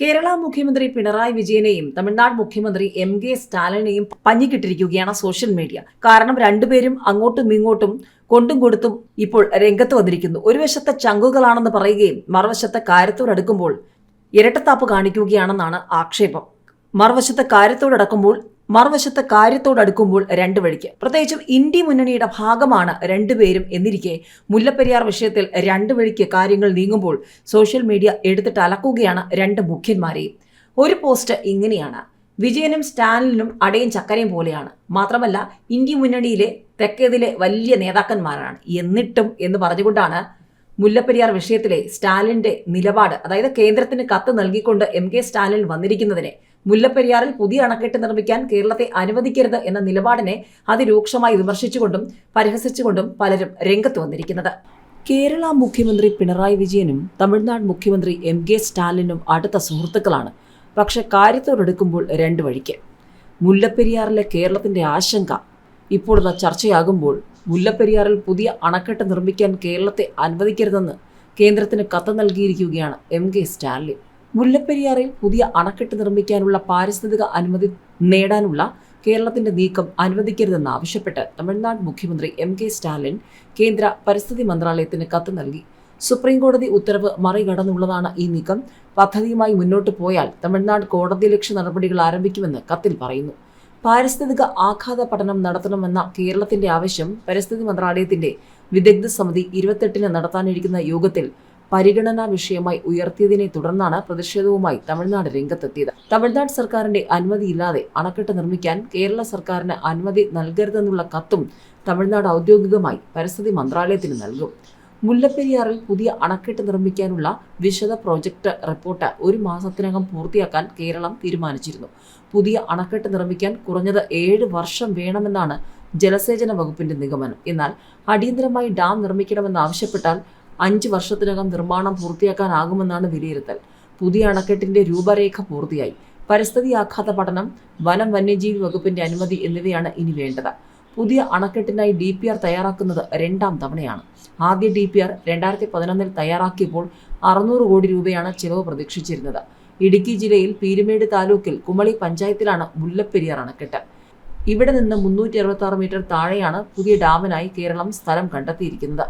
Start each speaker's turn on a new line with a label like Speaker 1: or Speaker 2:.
Speaker 1: കേരള മുഖ്യമന്ത്രി പിണറായി വിജയനെയും തമിഴ്നാട് മുഖ്യമന്ത്രി എം കെ സ്റ്റാലിനെയും പഞ്ഞിക്കിട്ടിരിക്കുകയാണ് സോഷ്യൽ മീഡിയ. കാരണം രണ്ടുപേരും അങ്ങോട്ടും ഇങ്ങോട്ടും കൊണ്ടും കൊടുത്തും ഇപ്പോൾ രംഗത്ത് വന്നിരിക്കുന്നു. ഒരു വശത്തെ ചങ്കുകളാണെന്ന് പറയുകയും മറുവശത്തെ കാര്യത്തോടടുക്കുമ്പോൾ ഇരട്ടത്താപ്പ് കാണിക്കുകയാണെന്നാണ് ആക്ഷേപം. മറുവശത്തെ കാര്യത്തോടടക്കുമ്പോൾ മറുവശത്തെ കാര്യത്തോടടുക്കുമ്പോൾ രണ്ട് വഴിക്ക്. പ്രത്യേകിച്ചും ഇന്ത്യ മുന്നണിയുടെ ഭാഗമാണ് രണ്ടുപേരും എന്നിരിക്കെ മുല്ലപ്പെരിയാർ വിഷയത്തിൽ രണ്ട് വഴിക്ക് കാര്യങ്ങൾ നീങ്ങുമ്പോൾ സോഷ്യൽ മീഡിയ എടുത്തിട്ട് അലക്കുകയാണ് രണ്ട് മുഖ്യന്മാരെയും. ഒരു പോസ്റ്റ് ഇങ്ങനെയാണ്. വിജയനും സ്റ്റാലിനും അടയും ചക്കരയും പോലെയാണ്. മാത്രമല്ല ഇന്ത്യ മുന്നണിയിലെ തെക്കേതിലെ വലിയ നേതാക്കന്മാരാണ്. എന്നിട്ടും എന്ന് പറഞ്ഞുകൊണ്ടാണ് മുല്ലപ്പെരിയാർ വിഷയത്തിലെ സ്റ്റാലിന്റെ നിലപാട് അതായത് കേന്ദ്രത്തിന് കത്ത് നൽകിക്കൊണ്ട് എം കെ സ്റ്റാലിൻ വന്നിരിക്കുന്നതിനെ മുല്ലപ്പെരിയാറിൽ പുതിയ അണക്കെട്ട് നിർമ്മിക്കാൻ കേരളത്തെ അനുവദിക്കരുത് എന്ന നിലപാടിനെ അതിരൂക്ഷമായി വിമർശിച്ചുകൊണ്ടും പരിഹസിച്ചുകൊണ്ടും പലരും രംഗത്ത് വന്നിരിക്കുന്നത്. കേരള മുഖ്യമന്ത്രി പിണറായി വിജയനും തമിഴ്നാട് മുഖ്യമന്ത്രി എം കെ സ്റ്റാലിനും അടുത്ത സുഹൃത്തുക്കളാണ്. പക്ഷെ കാര്യത്തോടെടുക്കുമ്പോൾ രണ്ടു വഴിക്ക്. മുല്ലപ്പെരിയാറിലെ കേരളത്തിന്റെ ആശങ്ക. ഇപ്പോൾ ചർച്ചയാകുമ്പോൾ മുല്ലപ്പെരിയാറിൽ പുതിയ അണക്കെട്ട് നിർമ്മിക്കാൻ കേരളത്തെ അനുവദിക്കരുതെന്ന് കേന്ദ്രത്തിന് കത്ത് നൽകിയിരിക്കുകയാണ് എം കെ സ്റ്റാലിൻ. മുല്ലപ്പെരിയാറിൽ പുതിയ അണക്കെട്ട് നിർമ്മിക്കാനുള്ള പാരിസ്ഥിതിക അനുമതി നേടാനുള്ള കേരളത്തിന്റെ നീക്കം അനുവദിക്കരുതെന്ന് ആവശ്യപ്പെട്ട് തമിഴ്നാട് മുഖ്യമന്ത്രി എം കെ സ്റ്റാലിൻ കേന്ദ്ര പരിസ്ഥിതി മന്ത്രാലയത്തിന് കത്ത് നൽകി. സുപ്രീംകോടതി ഉത്തരവ് മറികടന്നുള്ളതാണ് ഈ നീക്കം. പദ്ധതിയുമായി മുന്നോട്ട് പോയാൽ തമിഴ്നാട് കോടതി ലക്ഷ്യ നടപടികൾ ആരംഭിക്കുമെന്ന് കത്തിൽ പറയുന്നു. പാരിസ്ഥിതിക ആഘാത പഠനം നടത്തണമെന്ന കേരളത്തിന്റെ ആവശ്യം പരിസ്ഥിതി മന്ത്രാലയത്തിന്റെ വിദഗ്ധ സമിതി ഇരുപത്തെട്ടിന് നടത്താനിരിക്കുന്ന യോഗത്തിൽ പരിഗണനാ വിഷയമായി ഉയർത്തിയതിനെ തുടർന്നാണ് പ്രതിഷേധവുമായി തമിഴ്നാട് രംഗത്തെത്തിയത്. തമിഴ്നാട് സർക്കാരിന്റെ അനുമതിയില്ലാതെ അണക്കെട്ട് നിർമ്മിക്കാൻ കേരള സർക്കാരിന് അനുമതി നൽകരുതെന്നുള്ള കത്തും തമിഴ്നാട് ഔദ്യോഗികമായി പരിസ്ഥിതി മന്ത്രാലയത്തിന് നൽകും. മുല്ലപ്പെരിയാറിൽ പുതിയ അണക്കെട്ട് നിർമ്മിക്കാനുള്ള വിശദ പ്രോജക്റ്റ് റിപ്പോർട്ട് ഒരു മാസത്തിനകം പൂർത്തിയാക്കാൻ കേരളം തീരുമാനിച്ചിരുന്നു. പുതിയ അണക്കെട്ട് നിർമ്മിക്കാൻ കുറഞ്ഞത് ഏഴ് വർഷം വേണമെന്നാണ് ജലസേചന വകുപ്പിന്റെ നിഗമനം. എന്നാൽ അടിയന്തരമായി ഡാം നിർമ്മിക്കണമെന്ന് ആവശ്യപ്പെട്ടാൽ അഞ്ച് വർഷത്തിനകം നിർമ്മാണം പൂർത്തിയാക്കാനാകുമെന്നാണ് വിലയിരുത്തൽ. പുതിയ അണക്കെട്ടിന്റെ രൂപരേഖ പൂർത്തിയായി. പരിസ്ഥിതി ആഘാത പഠനം വനം വന്യജീവി വകുപ്പിന്റെ അനുമതി എന്നിവയാണ് ഇനി വേണ്ടത്. പുതിയ അണക്കെട്ടിനായി ഡി പി ആർ തയ്യാറാക്കുന്നത് രണ്ടാം തവണയാണ്. ആദ്യ ഡി പി ആർ രണ്ടായിരത്തി പതിനൊന്നിൽ തയ്യാറാക്കിയപ്പോൾ അറുന്നൂറ് കോടി രൂപയാണ് ചിലവ് പ്രതീക്ഷിച്ചിരുന്നത്. ഇടുക്കി ജില്ലയിൽ പീരുമേട് താലൂക്കിൽ കുമളി പഞ്ചായത്തിലാണ് മുല്ലപ്പെരിയാർ അണക്കെട്ട്. ഇവിടെ നിന്ന് മുന്നൂറ്റി അറുപത്തി മീറ്റർ താഴെയാണ് പുതിയ ഡാമിനായി കേരളം സ്ഥലം കണ്ടെത്തിയിരിക്കുന്നത്.